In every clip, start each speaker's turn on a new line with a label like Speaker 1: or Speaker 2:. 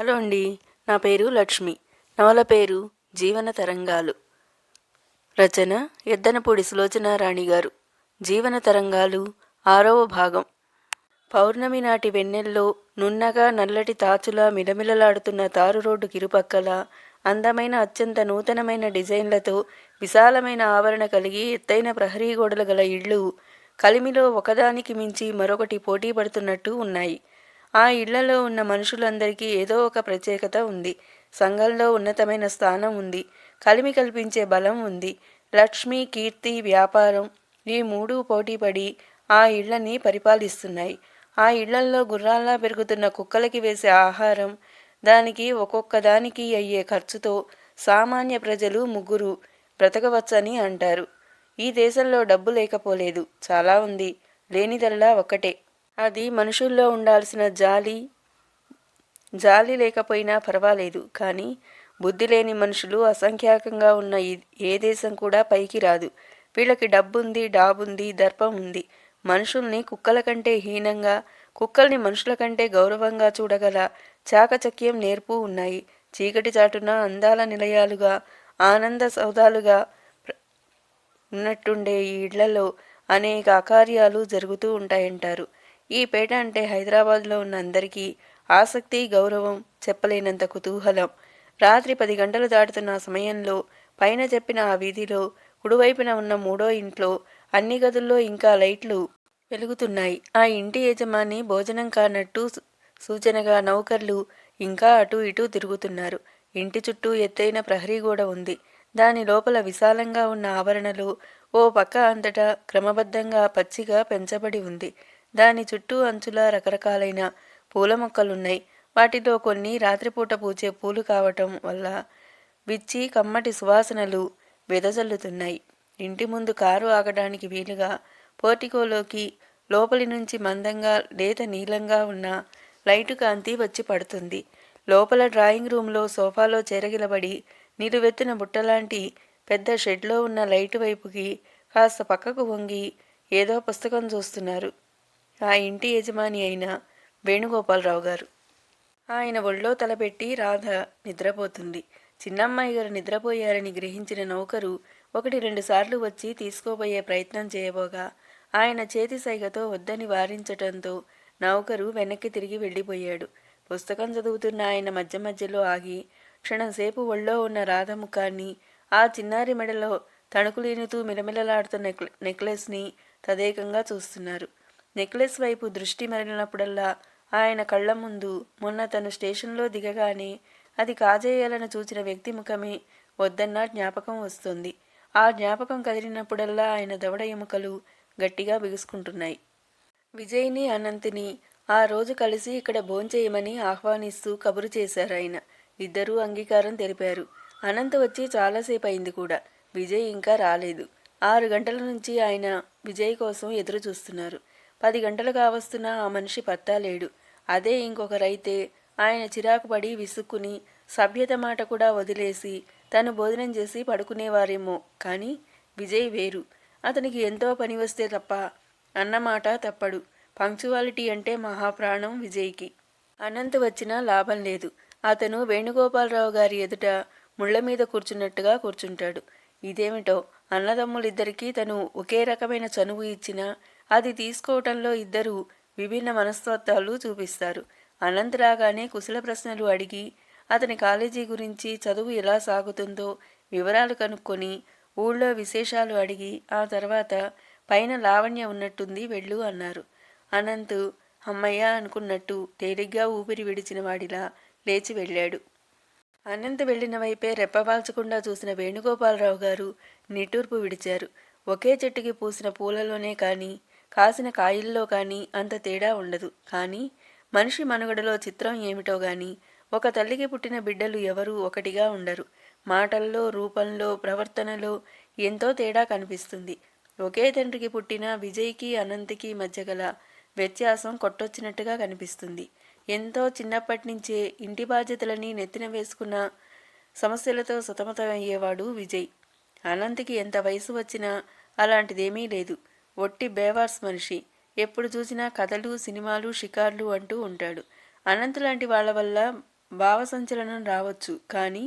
Speaker 1: Hello అండి నా పేరు లక్ష్మి. నవల పేరు జీవన తరంగాలు. రచన ఎద్దనపూడి సులోచనారాణి గారు. జీవన తరంగాలు ఆరవ భాగం. పౌర్ణమి నాటి వెన్నెల్లో నున్నగా నల్లటి తాచులా మిలమిలలాడుతున్న తారు రోడ్డు కిరుపక్కల అందమైన అత్యంత నూతనమైన డిజైన్లతో విశాలమైన ఆవరణ కలిగి ఎత్తైన ప్రహరీ గోడలు గల ఇళ్ళు కలిమిలో ఒకదానికి మించి మరొకటి పోటీ పడుతున్నట్టు ఉన్నాయి. ఆ ఇళ్ళలో ఉన్న మనుషులందరికీ ఏదో ఒక ప్రత్యేకత ఉంది. సంఘంలో ఉన్నతమైన స్థానం ఉంది. కలిమి కల్పించే బలం ఉంది. లక్ష్మి కీర్తి వ్యాపారం ఈ మూడు పోటీపడి ఆ ఇళ్ళని పరిపాలిస్తున్నాయి. ఆ ఇళ్ళల్లో గుర్రాల్లా పెరుగుతున్న కుక్కలకి వేసే ఆహారం దానికి ఒక్కొక్క దానికి అయ్యే ఖర్చుతో సామాన్య ప్రజలు ముగ్గురు బ్రతకవచ్చని అంటారు. ఈ దేశంలో డబ్బు లేకపోలేదు. చాలా ఉంది. లేనిదల్లా ఒక్కటే. అది మనుషుల్లో ఉండాల్సిన జాలి. జాలి లేకపోయినా పర్వాలేదు కానీ బుద్ధి లేని మనుషులు అసంఖ్యాకంగా ఉన్న ఏ దేశం కూడా పైకి రాదు. వీళ్ళకి డబ్బుంది డాబుంది దర్పం ఉంది. మనుషుల్ని కుక్కల కంటే హీనంగా కుక్కల్ని మనుషుల కంటే గౌరవంగా చూడగల చాకచక్యం నేర్పు ఉన్నాయి. చీకటి చాటున అందాల నిలయాలుగా ఆనంద సౌధాలుగా ఉన్నట్టుండే ఈ ఇళ్ళలో అనేక అకార్యాలు జరుగుతూ ఉంటాయంటారు. ఈ పేట అంటే హైదరాబాద్లో ఉన్న అందరికీ ఆసక్తి గౌరవం చెప్పలేనంత కుతూహలం. రాత్రి పది గంటలు దాటుతున్న సమయంలో పైన చెప్పిన ఆ వీధిలో కుడివైపున ఉన్న మూడో ఇంట్లో అన్ని గదుల్లో ఇంకా లైట్లు వెలుగుతున్నాయి. ఆ ఇంటి యజమాని భోజనం కానట్టు సూచనగా నౌకర్లు ఇంకా అటు ఇటు తిరుగుతున్నారు. ఇంటి చుట్టూ ఎత్తైన ప్రహరీ గోడ ఉంది. దాని లోపల విశాలంగా ఉన్న ఆవరణలో ఓ పక్క అంతటా క్రమబద్ధంగా పచ్చిగా పెంచబడి ఉంది. దాని చుట్టూ అంచులా రకరకాలైన పూల మొక్కలున్నాయి. వాటిలో కొన్ని రాత్రిపూట పూచే పూలు కావటం వల్ల విచ్చి కమ్మటి సువాసనలు వెదజల్లుతున్నాయి. ఇంటి ముందు కారు ఆగడానికి వీలుగా పోర్టికోలోకి లోపలి నుంచి మందంగా లేత నీలంగా ఉన్న లైటు కాంతి వచ్చి పడుతుంది. లోపల డ్రాయింగ్ రూమ్లో సోఫాలో చెరగిలబడి నిలువెత్తిన బుట్టలాంటి పెద్ద షెడ్లో ఉన్న లైటు వైపుకి కాస్త పక్కకు వంగి ఏదో పుస్తకం చూస్తున్నారు. ఆ ఇంటి యజమాని అయిన వేణుగోపాలరావు గారు. ఆయన ఒళ్ళో తలపెట్టి రాధ నిద్రపోతుంది. చిన్నమ్మాయి గారు నిద్రపోయారని గ్రహించిన నౌకరు ఒకటి రెండు సార్లు వచ్చి తీసుకోబోయే ప్రయత్నం చేయబోగా ఆయన చేతి సైగతో వద్దని వారించటంతో నౌకరు వెనక్కి తిరిగి వెళ్ళిపోయాడు. పుస్తకం చదువుతున్న ఆయన మధ్య మధ్యలో ఆగి క్షణంసేపు ఒళ్ళో ఉన్న రాధ ముఖాన్ని ఆ చిన్నారి మెడలో తణుకులీనుతూ మిలమిలలాడుతున్న నెక్లెస్ని తదేకంగా చూస్తున్నారు. నెక్లెస్ వైపు దృష్టి మరలినప్పుడల్లా ఆయన కళ్ళ ముందు మొన్న తను స్టేషన్లో దిగగానే అది కాజేయాలని చూచిన వ్యక్తి ముఖమే వద్దన్న జ్ఞాపకం వస్తుంది. ఆ జ్ఞాపకం కదిలినప్పుడల్లా ఆయన దవడ ఎముకలు గట్టిగా బిగుసుకుంటున్నాయి. విజయ్ని అనంతిని ఆ రోజు కలిసి ఇక్కడ భోంచేయమని ఆహ్వానిస్తూ కబురు చేశారు ఆయన. ఇద్దరూ అంగీకారం తెలిపారు. అనంత్ వచ్చి చాలాసేపు అయింది కూడా. విజయ్ ఇంకా రాలేదు. ఆరు గంటల నుంచి ఆయన విజయ్ కోసం ఎదురు చూస్తున్నారు పది గంటలు కావస్తున్నా ఆ మనిషి పత్తా లేడు. అదే ఇంకొకరైతే ఆయన చిరాకు పడి విసుక్కుని సభ్యత మాట కూడా వదిలేసి తను భోజనం చేసి పడుకునేవారేమో. కానీ విజయ్ వేరు. అతనికి ఎంతో పని వస్తే తప్ప అన్నమాట తప్పడు. పంక్చువాలిటీ అంటే మహాప్రాణం విజయ్కి. అనంత్ వచ్చినా లాభం లేదు. అతను వేణుగోపాలరావు గారి ఎదుట ముళ్ళ మీద కూర్చున్నట్టుగా కూర్చుంటాడు. ఇదేమిటో అన్నదమ్ములిద్దరికీ తను ఒకే రకమైన చనువు ఇచ్చినా అది తీసుకోవటంలో ఇద్దరు విభిన్న మనస్తత్వాలు చూపిస్తారు. అనంత్ రాగానే కుశల ప్రశ్నలు అడిగి అతని కాలేజీ గురించి చదువు ఎలా సాగుతుందో వివరాలు కనుక్కొని ఊళ్ళో విశేషాలు అడిగి ఆ తర్వాత పైన లావణ్య ఉన్నట్టుంది వెళ్ళు అన్నారు. అనంత్ అమ్మయ్య అనుకున్నట్టు తేలిగ్గా ఊపిరి విడిచిన వాడిలా లేచి వెళ్ళాడు. అనంత్ వెళ్ళిన వైపే రెప్పవాల్చకుండా చూసిన వేణుగోపాలరావు గారు నిట్టూర్పు విడిచారు. ఒకే చెట్టుకి పూసిన పూలలోనే కానీ కాసిన కాయల్లో కానీ అంత తేడా ఉండదు. కానీ మనిషి మనుగడలో చిత్రం ఏమిటో గాని ఒక తల్లికి పుట్టిన బిడ్డలు ఎవరూ ఒకటిగా ఉండరు. మాటల్లో రూపంలో ప్రవర్తనలో ఎంతో తేడా కనిపిస్తుంది. ఒకే తండ్రికి పుట్టిన విజయ్కి అనంత్కి మధ్య గల వ్యత్యాసం కొట్టొచ్చినట్టుగా కనిపిస్తుంది. ఎంతో చిన్నప్పటి నుంచే ఇంటి బాధ్యతలని నెత్తిన వేసుకున్న సమస్యలతో సతమతమయ్యేవాడు విజయ్. అనంత్కి ఎంత వయసు వచ్చినా అలాంటిదేమీ లేదు. ఒట్టి బేవార్స్ మనిషి. ఎప్పుడు చూసినా కథలు సినిమాలు షికార్లు అంటూ ఉంటాడు. అనంత్ లాంటి వాళ్ళ వల్ల భావసంచలనం రావచ్చు కానీ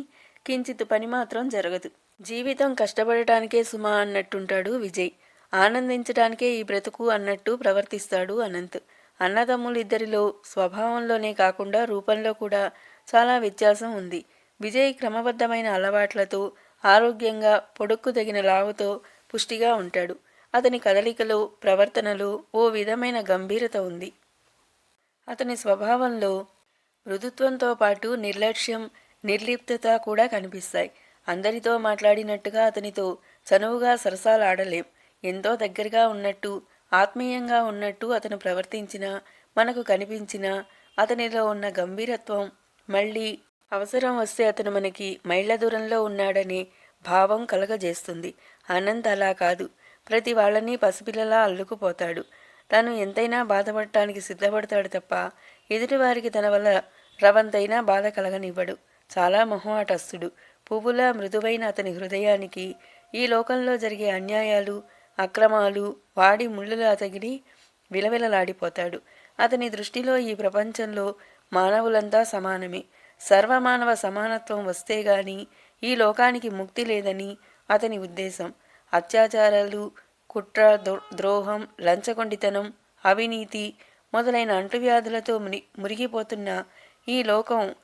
Speaker 1: కించిత్ పని మాత్రం జరగదు. జీవితం కష్టపడటానికే సుమా అన్నట్టుంటాడు విజయ్. ఆనందించడానికే ఈ బ్రతుకు అన్నట్టు ప్రవర్తిస్తాడు అనంత్. అన్నదమ్ములిద్దరిలో స్వభావంలోనే కాకుండా రూపంలో కూడా చాలా వ్యత్యాసం ఉంది. విజయ్ క్రమబద్ధమైన అలవాట్లతో ఆరోగ్యంగా పొడుక్కు తగిన లావుతో పుష్టిగా ఉంటాడు. అతని కదలికలు ప్రవర్తనలు ఓ విధమైన గంభీరత ఉంది. అతని స్వభావంలో మృదుత్వంతో పాటు నిర్లక్ష్యం నిర్లిప్తత కూడా కనిపిస్తాయి. అందరితో మాట్లాడినట్టుగా అతనితో చనువుగా సరసాలాడలేం. ఎంతో దగ్గరగా ఉన్నట్టు ఆత్మీయంగా ఉన్నట్టు అతను ప్రవర్తించినా మనకు కనిపించిన అతనిలో ఉన్న గంభీరత్వం మళ్ళీ అవసరం వస్తే అతను మనకి మైళ్ళ దూరంలో ఉన్నాడనే భావం కలగజేస్తుంది. అనంత్ అలా కాదు. ప్రతి వాళ్ళని పసిపిల్లలా అల్లుకుపోతాడు. తను ఎంతైనా బాధపడటానికి సిద్ధపడతాడు తప్ప ఎదుటివారికి తన వల్ల రవంతైనా బాధ కలగనివ్వడు. చాలా మొహమాటస్తుడు. పువ్వులా మృదువైన అతని హృదయానికి ఈ లోకంలో జరిగే అన్యాయాలు అక్రమాలు వాడి ముళ్ళులా తగిలి విలవిలలాడిపోతాడు. అతని దృష్టిలో ఈ ప్రపంచంలో మానవులంతా సమానమే. సర్వమానవ సమానత్వం వస్తే గాని ఈ లోకానికి ముక్తి లేదని అతని ఉద్దేశం. అత్యాచారాలు కుట్ర ద్రోహం లంచగొండితనం అవినీతి మొదలైన అంటువ్యాధులతో ముని మురిగిపోతున్న ఈ లోకం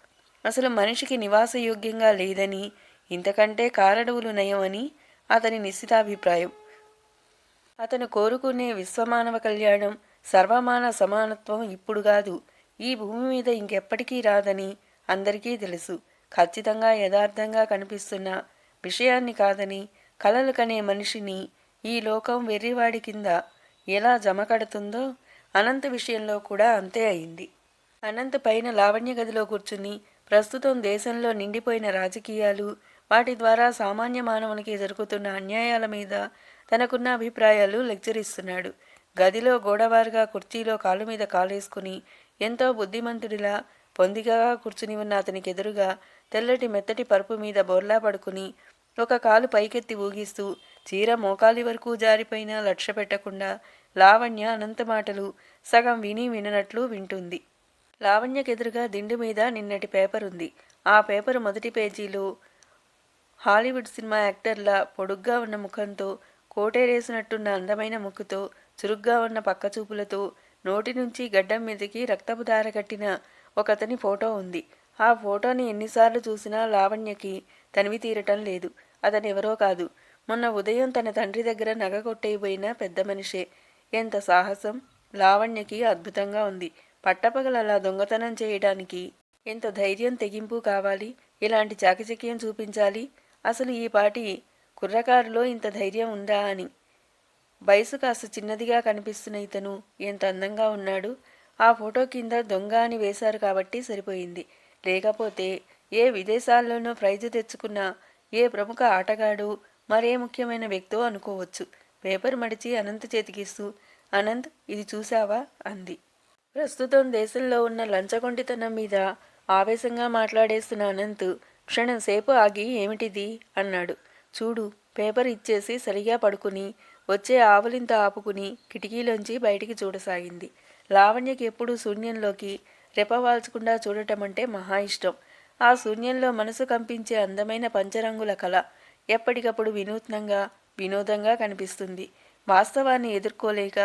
Speaker 1: అసలు మనిషికి నివాసయోగ్యంగా లేదని ఇంతకంటే కారడవులు నయమని అతని నిశ్చితాభిప్రాయం. అతను కోరుకునే విశ్వమానవ కళ్యాణం సర్వమాన సమానత్వం ఇప్పుడు కాదు ఈ భూమి మీద ఇంకెప్పటికీ రాదని అందరికీ తెలుసు. ఖచ్చితంగా యథార్థంగా కనిపిస్తున్న విషయాన్ని కాదని కలలు కనే మనిషిని ఈ లోకం వెర్రివాడి కింద ఎలా జమకడుతుందో అనంత విషయంలో కూడా అంతే అయింది. అనంత పైన లావణ్య గదిలో కూర్చుని ప్రస్తుతం దేశంలో నిండిపోయిన రాజకీయాలు వాటి ద్వారా సామాన్య మానవునికి జరుగుతున్న అన్యాయాల మీద తనకున్న అభిప్రాయాలు లెక్చర్ ఇస్తున్నాడు గదిలో గోడవారుగా కుర్చీలో కాలు మీద కాలేసుకుని ఎంతో బుద్ధిమంతుడిలా పొందిగా కూర్చుని ఉన్న అతనికి ఎదురుగా తెల్లటి మెత్తటి పరుపు మీద బోర్లా పడుకుని ఒక కాలు పైకెత్తి ఊగిస్తూ చీర మోకాలి వరకు జారిపోయినా లక్ష్య పెట్టకుండా లావణ్య అనంత మాటలు సగం విని విననట్లు వింటుంది. లావణ్యకెదురుగా దిండు మీద నిన్నటి పేపర్ ఉంది ఆ పేపర్ మొదటి పేజీలో హాలీవుడ్ సినిమా యాక్టర్ల పొడుగ్గా ఉన్న ముఖంతో కోటేరేసినట్టున్న అందమైన ముక్కుతో చురుగ్గా ఉన్న పక్కచూపులతో నోటి నుంచి గడ్డం మీదకి రక్తపు దార కట్టిన ఒకతని ఫోటో ఉంది. ఆ ఫోటోని ఎన్నిసార్లు చూసినా లావణ్యకి తనివి తీరటం లేదు. అతనెవరో కాదు. మొన్న ఉదయం తన తండ్రి దగ్గర నగ కొట్టేయిపోయిన పెద్ద మనిషే. ఎంత సాహసం! లావణ్యకి అద్భుతంగా ఉంది. పట్టపగలలా దొంగతనం చేయడానికి ఎంత ధైర్యం తెగింపు కావాలి? ఇలాంటి చాకచక్యం చూపించాలి? అసలు ఈ పాటి కుర్రకారులో ఇంత ధైర్యం ఉందా అని. వయసు కాస్త చిన్నదిగా కనిపిస్తున్న ఇతను ఎంత అందంగా ఉన్నాడు. ఆ ఫోటో కింద దొంగ అని వేశారు కాబట్టి సరిపోయింది. లేకపోతే ఏ విదేశాల్లోనూ ప్రైజు తెచ్చుకున్న ఏ ప్రముఖ ఆటగాడు మరే ముఖ్యమైన వ్యక్తో అనుకోవచ్చు. పేపర్ మడిచి అనంత్ చేతికిస్తూ అనంత్ ఇది చూసావా అంది. ప్రస్తుతం దేశంలో ఉన్న లంచగొండితనం మీద ఆవేశంగా మాట్లాడేస్తున్న అనంత్ క్షణం సేపు ఆగి ఏమిటిది? అన్నాడు. చూడు పేపర్ ఇచ్చేసి సరిగా పడుకుని వచ్చే ఆవులింత ఆపుకుని కిటికీలోంచి బయటికి చూడసాగింది. లావణ్యకి ఎప్పుడూ శూన్యంలోకి రెపవాల్చకుండా చూడటం అంటే మహా ఇష్టం. ఆ శూన్యంలో మనసు కంపించే అందమైన పంచరంగుల కళ ఎప్పటికప్పుడు వినూత్నంగా వినోదంగా కనిపిస్తుంది. వాస్తవాన్ని ఎదుర్కోలేక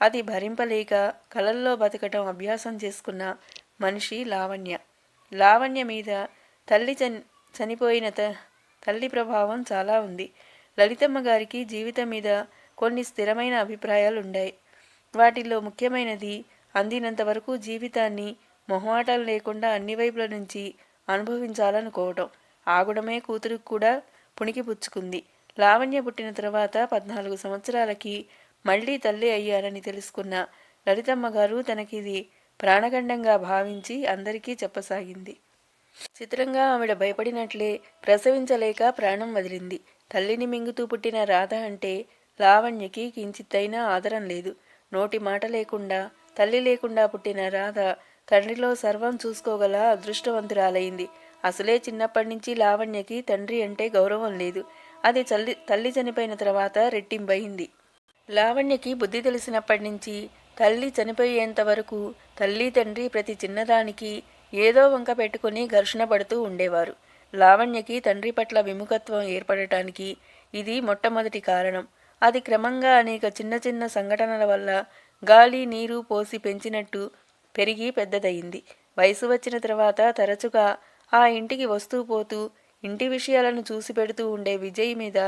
Speaker 1: అది భరింపలేక కలల్లో బతకటం అభ్యాసం చేసుకున్న మనిషి లావణ్య. లావణ్య మీద తల్లి చనిపోయిన తల్లి ప్రభావం చాలా ఉంది. లలితమ్మ గారికి జీవితం మీద కొన్ని స్థిరమైన అభిప్రాయాలు ఉన్నాయి వాటిల్లో ముఖ్యమైనది అందినంత వరకు జీవితాన్ని మొహమాటాలు లేకుండా అన్ని వైపుల నుంచి అనుభవించాలనుకోవటం. ఆగుడమే కూతురు కూడా పుణికి పుచ్చుకుంది. లావణ్య పుట్టిన తర్వాత పద్నాలుగు సంవత్సరాలకి మళ్ళీ తల్లి అయ్యారని తెలుసుకున్న లలితమ్మ గారు తనకిది ప్రాణగండంగా భావించి అందరికీ చెప్పసాగింది. చిత్రంగా ఆవిడ భయపడినట్లే ప్రసవించలేక ప్రాణం వదిలింది. తల్లిని మింగుతూ పుట్టిన రాధ అంటే లావణ్యకి కించిత్తైనా ఆదరం లేదు. నోటి మాట లేకుండా తల్లి లేకుండా పుట్టిన రాధ తండ్రిలో సర్వం చూసుకోగల అదృష్టవంతురాలైంది. అసలే చిన్నప్పటి నుంచి లావణ్యకి తండ్రి అంటే గౌరవం లేదు. అది తల్లి తల్లి చనిపోయిన తర్వాత రెట్టింపయింది. లావణ్యకి బుద్ధి తెలిసినప్పటి నుంచి తల్లి చనిపోయేంత వరకు తల్లి తండ్రి ప్రతి చిన్నదానికి ఏదో వంక పెట్టుకుని ఘర్షణ పడుతూ ఉండేవారు. లావణ్యకి తండ్రి పట్ల విముఖత్వం ఏర్పడటానికి ఇది మొట్టమొదటి కారణం. అది క్రమంగా అనేక చిన్న చిన్న సంఘటనల వల్ల గాలి నీరు పోసి పెంచినట్టు పెరిగి పెద్దదయింది. వయసు వచ్చిన తర్వాత తరచుగా ఆ ఇంటికి వస్తూ పోతూ ఇంటి విషయాలను చూసి పెడుతూ ఉండే విజయ్ మీద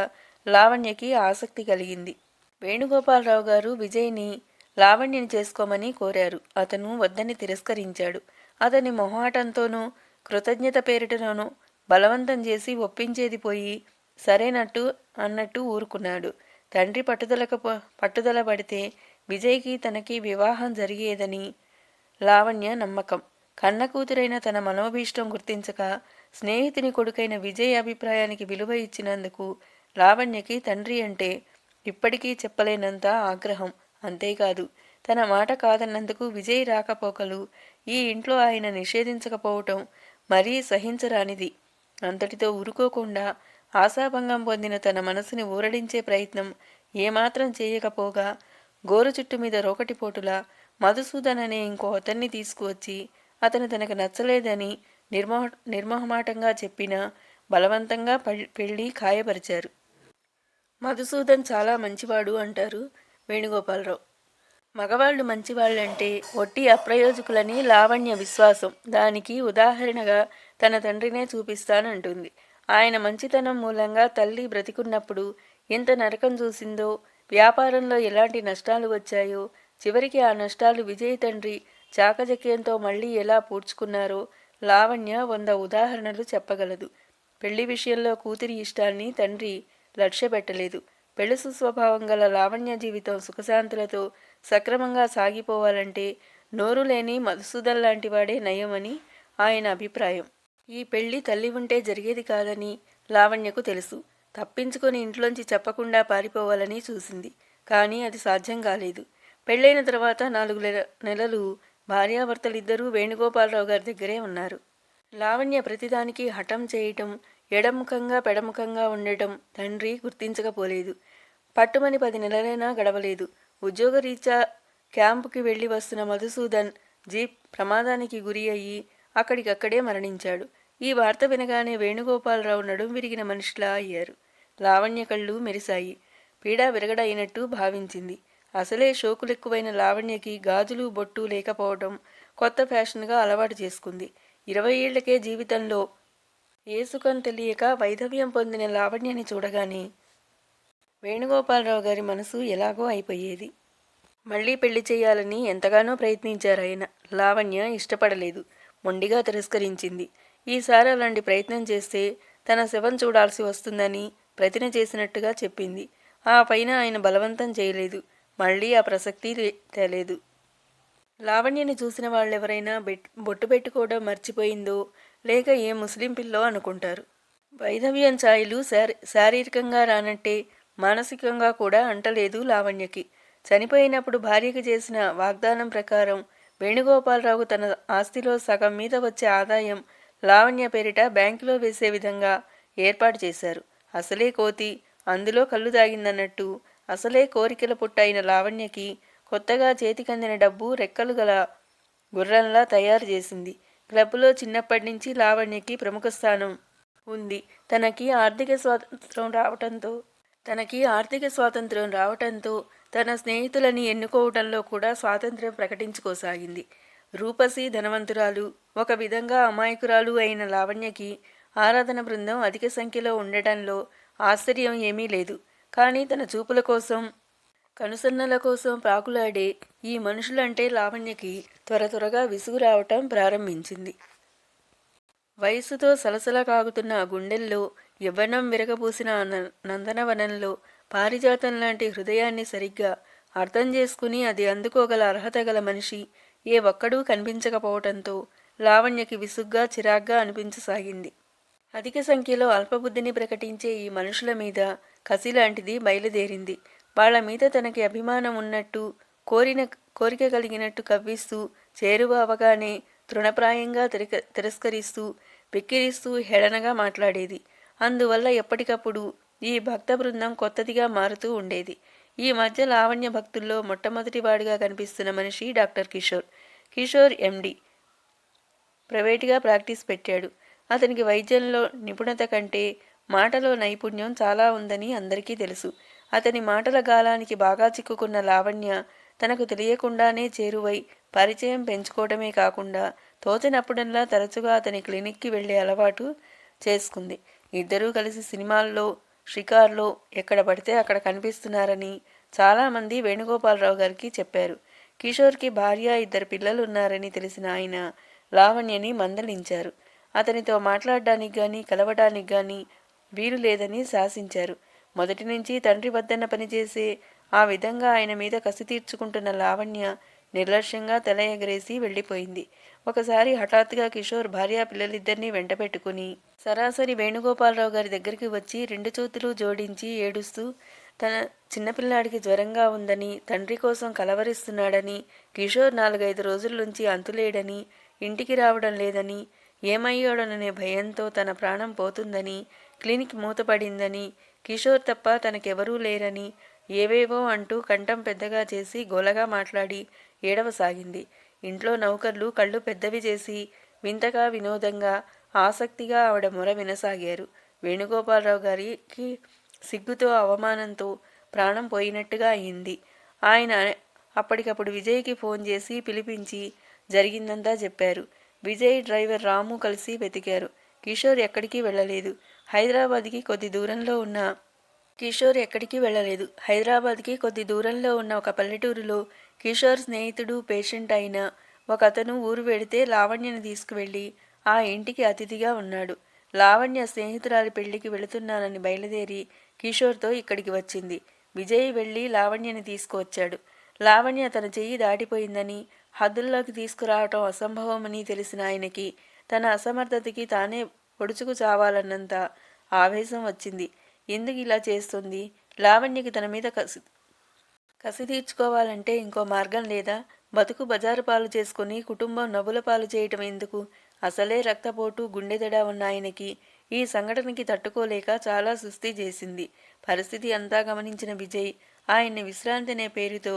Speaker 1: లావణ్యకి ఆసక్తి కలిగింది. వేణుగోపాలరావు గారు విజయ్ని లావణ్యని చేసుకోమని కోరారు. అతను వద్దని తిరస్కరించాడు. అతని మొహాటంతోనూ కృతజ్ఞత పేరిటలోనూ బలవంతం చేసి ఒప్పించేది పోయి సరేనట్టు అన్నట్టు ఊరుకున్నాడు. తండ్రి పట్టుదలకు ప- పట్టుదల పడితే విజయ్కి తనకి వివాహం జరిగేదని లావణ్య నమ్మకం. కన్న కూతురైన తన మనోభీష్టం గుర్తించక స్నేహితుని కొడుకైన విజయ్ అభిప్రాయానికి విలువ ఇచ్చినందుకు లావణ్యకి తండ్రి అంటే ఇప్పటికీ చెప్పలేనంత ఆగ్రహం. అంతేకాదు తన మాట కాదన్నందుకు విజయ్ రాకపోకలు ఈ ఇంట్లో ఆయన నిషేధించకపోవటం మరీ సహించరానిది. అంతటితో ఊరుకోకుండా ఆశాభంగం పొందిన తన మనసుని ఊరడించే ప్రయత్నం ఏమాత్రం చేయకపోగా గోరు చుట్టు మీద రోకటిపోటులా మధుసూదన్ అనే ఇంకో అతన్ని తీసుకువచ్చి అతను తనకు నచ్చలేదని నిర్మోహ నిర్మోహమాటంగా చెప్పినా బలవంతంగా ప- పెళ్ళి ఖాయపరిచారు. మధుసూదన్ చాలా మంచివాడు అంటారు వేణుగోపాలరావు. మగవాళ్ళు మంచివాళ్ళంటే ఒట్టి అప్రయోజకులని లావణ్య విశ్వాసం. దానికి ఉదాహరణగా తన తండ్రినే చూపిస్తానంటుంది. ఆయన మంచితనం మూలంగా తల్లి బ్రతికున్నప్పుడు ఎంత నరకం చూసిందో వ్యాపారంలో ఎలాంటి నష్టాలు వచ్చాయో చివరికి ఆ నష్టాలు విజయ్ తండ్రి చాకచక్యంతో మళ్ళీ ఎలా పూడ్చుకున్నారో లావణ్య వంద ఉదాహరణలు చెప్పగలదు. పెళ్ళి విషయంలో కూతురి ఇష్టాన్ని తండ్రి లక్ష్యపెట్టలేదు పెళ్ళి సుస్వభావం గల లావణ్య జీవితం సుఖశాంతులతో సక్రమంగా సాగిపోవాలంటే నోరు లేని మధుసూదన్ లాంటివాడే నయమని ఆయన అభిప్రాయం. ఈ పెళ్ళి తల్లి ఉంటే జరిగేది కాదని లావణ్యకు తెలుసు. తప్పించుకొని ఇంట్లోంచి చెప్పకుండా పారిపోవాలని చూసింది. కానీ అది సాధ్యం కాలేదు. పెళ్ళైన తర్వాత నాలుగు నెల- నెలలు భార్యాభర్తలిద్దరూ వేణుగోపాలరావు గారి దగ్గరే ఉన్నారు. లావణ్య ప్రతిదానికి హఠం చేయటం ఎడముఖంగా పెడముఖంగా ఉండటం తండ్రి గుర్తించకపోలేదు. పట్టుమని పది నెలలైనా గడవలేదు. ఉద్యోగరీత్యా క్యాంపుకి వెళ్ళి వస్తున్న మధుసూదన్ జీప్ ప్రమాదానికి గురి అయ్యి అక్కడికక్కడే మరణించాడు. ఈ వార్త వినగానే వేణుగోపాలరావు నడుం విరిగిన మనిషిలా అయ్యారు. లావణ్య కళ్ళు మెరిశాయి. పీడా విరగడైనట్టు భావించింది. అసలే షోకులెక్కువైన లావణ్యకి గాజులు బొట్టు లేకపోవడం కొత్త ఫ్యాషన్గా అలవాటు చేసుకుంది. ఇరవై ఏళ్ళకే జీవితంలో ఏసుకం తెలియక వైధవ్యం పొందిన లావణ్యని చూడగానే వేణుగోపాలరావు గారి మనసు ఎలాగో అయిపోయేది. మళ్ళీ పెళ్ళి చేయాలని ఎంతగానో ప్రయత్నించారు ఆయన. లావణ్య ఇష్టపడలేదు. మొండిగా తిరస్కరించింది. ఈసారి అలాంటి ప్రయత్నం చేస్తే తన శవం చూడాల్సి వస్తుందని ప్రతిన చేసినట్టుగా చెప్పింది. ఆ పైన ఆయన బలవంతం చేయలేదు. మళ్ళీ ఆ ప్రసక్తి తేలేదు. లావణ్యని చూసిన వాళ్ళెవరైనా బెట్ బొట్టు పెట్టుకోవడం మర్చిపోయిందో లేక ఏ ముస్లిం పిల్లో అనుకుంటారు. వైధవ్యం ఛాయలు శారీ శారీరకంగా రానంటే మానసికంగా కూడా అంటలేదు లావణ్యకి. చనిపోయినప్పుడు భార్యకి చేసిన వాగ్దానం ప్రకారం వేణుగోపాలరావు తన ఆస్తిలో సగం మీద వచ్చే ఆదాయం లావణ్య పేరిట బ్యాంకులో వేసే విధంగా ఏర్పాటు చేశారు. అసలే కోతి అందులో కళ్ళు దాగిందన్నట్టు అసలే కోరికల పుట్టైన లావణ్యకి కొత్తగా చేతికందిన డబ్బు రెక్కలు గల గుర్రంలా తయారు చేసింది. క్లబ్లో చిన్నప్పటి నుంచి లావణ్యకి ప్రముఖ స్థానం ఉంది. తనకి ఆర్థిక స్వాతంత్రం రావటంతో తనకి ఆర్థిక స్వాతంత్రం రావటంతో తన స్నేహితులని ఎన్నుకోవడంలో కూడా స్వాతంత్ర్యం ప్రకటించుకోసాగింది. రూపసి ధనవంతురాలు ఒక విధంగా అమాయకురాలు అయిన లావణ్యకి ఆరాధన బృందం అధిక సంఖ్యలో ఉండటంలో ఆశ్చర్యం ఏమీ లేదు. కానీ తన చూపుల కోసం కనుసన్నల కోసం ప్రాకులాడే ఈ మనుషులంటే లావణ్యకి త్వర త్వరగా విసుగు రావటం ప్రారంభించింది. వయస్సుతో సలసల కాగుతున్న ఆ గుండెల్లో యవ్వనం విరగబూసిన న- నందనవనంలో పారిజాతం లాంటి హృదయాన్ని సరిగ్గా అర్థం చేసుకుని అది అందుకోగల అర్హత గల మనిషి ఏ ఒక్కడూ కనిపించకపోవటంతో లావణ్యకి విసుగ్గా చిరాగ్గా అనిపించసాగింది. అధిక సంఖ్యలో అల్పబుద్ధిని ప్రకటించే ఈ మనుషుల మీద కసి లాంటిది బయలుదేరింది. వాళ్ళ మీద తనకి అభిమానం ఉన్నట్టు కోరిన కోరిక కలిగినట్టు కవ్విస్తూ చేరువ అవగానే తృణప్రాయంగా తిరస్కరిస్తూ వెక్కిరిస్తూ హేళనగా మాట్లాడేది. అందువల్ల ఎప్పటికప్పుడు ఈ భక్త బృందం కొత్తదిగా మారుతూ ఉండేది. ఈ మధ్య లావణ్య భక్తుల్లో మొట్టమొదటివాడిగా కనిపిస్తున్న మనిషి డాక్టర్ కిషోర్. కిషోర్ ఎండి ప్రైవేటుగా ప్రాక్టీస్ పెట్టాడు. అతనికి వైద్యంలో నిపుణత కంటే మాటలో నైపుణ్యం చాలా ఉందని అందరికీ తెలుసు. అతని మాటల గాలానికి బాగా చిక్కుకున్న లావణ్య తనకు తెలియకుండానే చేరువై పరిచయం పెంచుకోవడమే కాకుండా తోచినప్పుడల్లా తరచుగా అతని క్లినిక్కి వెళ్ళే అలవాటు చేసుకుంది. ఇద్దరూ కలిసి సినిమాల్లో షికార్లో ఎక్కడ పడితే అక్కడ కనిపిస్తున్నారని చాలామంది వేణుగోపాలరావు గారికి చెప్పారు. కిషోర్కి భార్య ఇద్దరు పిల్లలు ఉన్నారని తెలిసిన ఆయన లావణ్యని మందలించారు. అతనితో మాట్లాడడానికి కానీ కలవడానికి కానీ వీలు లేదని శాసించారు. మొదటి నుంచి తండ్రి వద్దన్న పనిచేసే ఆ విధంగా ఆయన మీద కసి తీర్చుకుంటున్న లావణ్య నిర్లక్ష్యంగా తల ఎగరేసి వెళ్ళిపోయింది. ఒకసారి హఠాత్తుగా కిషోర్ భార్య పిల్లలిద్దరినీ వెంట పెట్టుకుని సరాసరి వేణుగోపాలరావు గారి దగ్గరికి వచ్చి రెండు చేతులు జోడించి ఏడుస్తూ తన చిన్నపిల్లాడికి జ్వరంగా ఉందని తండ్రి కోసం కలవరిస్తున్నాడని కిషోర్ నాలుగైదు రోజుల నుంచి అంతులేడని ఇంటికి రావడం లేదని ఏమయ్యాడోననే భయంతో తన ప్రాణం పోతుందని క్లినిక్ మూతపడిందని కిషోర్ తప్ప తనకెవరూ లేరని ఏవేవో అంటూ కంఠం పెద్దగా చేసి గోలగా మాట్లాడి ఏడవసాగింది. ఇంట్లో నౌకర్లు కళ్ళు పెద్దవి చేసి వింతగా వినోదంగా ఆసక్తిగా ఆవిడ మొర వినసాగారు. వేణుగోపాలరావు గారికి సిగ్గుతో అవమానంతో ప్రాణం పోయినట్టుగా అయింది. ఆయన అప్పటికప్పుడు విజయ్కి ఫోన్ చేసి పిలిపించి జరిగిందంతా చెప్పారు. విజయ్ డ్రైవర్ రాము కలిసి వెతికారు. కిషోర్ ఎక్కడికి వెళ్ళలేదు. హైదరాబాద్కి కొద్ది దూరంలో ఉన్న కిషోర్ ఎక్కడికి వెళ్ళలేదు. హైదరాబాద్కి కొద్ది దూరంలో ఉన్న ఒక పల్లెటూరులో కిషోర్ స్నేహితుడు పేషెంట్ అయిన ఒక అతను ఊరు వెడితే లావణ్యను తీసుకువెళ్ళి ఆ ఇంటికి అతిథిగా ఉన్నాడు. లావణ్య స్నేహితురాలి పెళ్ళికి వెళుతున్నానని బయలుదేరి కిషోర్తో ఇక్కడికి వచ్చింది. విజయ్ వెళ్ళి లావణ్యని తీసుకువచ్చాడు. లావణ్య తన చెయ్యి దాటిపోయిందని హద్దుల్లోకి తీసుకురావటం అసంభవమని తెలిసిన ఆయనకి తన అసమర్థతకి తానే పొడుచుకు చావాలన్నంత ఆవేశం వచ్చింది. ఎందుకు ఇలా చేస్తుంది? లావణ్యకి తన మీద కసి కసి తీర్చుకోవాలంటే ఇంకో మార్గం లేదా? బతుకు బజారు పాలు చేసుకుని కుటుంబం నవ్వుల పాలు చేయటం ఎందుకు? అసలే రక్తపోటు గుండెదడ ఉన్న ఆయనకి ఈ సంఘటనకి తట్టుకోలేక చాలా సుస్థి చేసింది. పరిస్థితి అంతా గమనించిన విజయ్ ఆయన్ని విశ్రాంతి అనే పేరుతో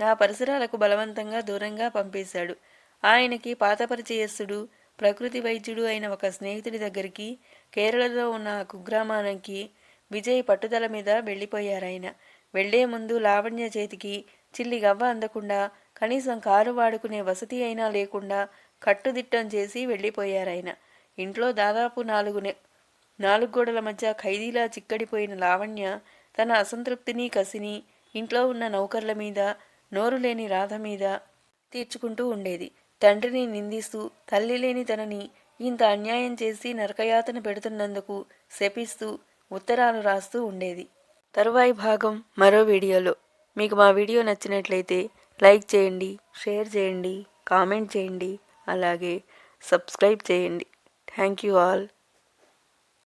Speaker 1: నా పరిసరాలకు బలవంతంగా దూరంగా పంపేశాడు. ఆయనకి పాత పరిచయస్తుడు ప్రకృతి వైద్యుడు అయిన ఒక స్నేహితుడి దగ్గరికి కేరళలో ఉన్న కుగ్రామానికి విజయ్ పట్టుదల మీద వెళ్ళిపోయారాయన. వెళ్ళే ముందు లావణ్య చేతికి చిల్లి గవ్వ అందకుండా కనీసం కారు వాడుకునే వసతి అయినా లేకుండా కట్టుదిట్టం చేసి వెళ్ళిపోయారాయన. ఇంట్లో దాదాపు నాలుగు నాలుగు గోడల మధ్య ఖైదీలా చిక్కడిపోయిన లావణ్య తన అసంతృప్తిని కసిని ఇంట్లో ఉన్న నౌకర్ల మీద నోరు లేని రాధ మీద తీర్చుకుంటూ ఉండేది. తండ్రిని నిందిస్తూ తల్లి లేని తనని ఇంత అన్యాయం చేసి నరకయాతన పెడుతున్నందుకు శపిస్తూ ఉత్తరాలు రాస్తూ ఉండేది. తరువాయి భాగం మరో వీడియోలో. మీకు మా వీడియో నచ్చినట్లయితే లైక్ చేయండి షేర్ చేయండి కామెంట్ చేయండి అలాగే సబ్స్క్రైబ్ చేయండి. Thank you all.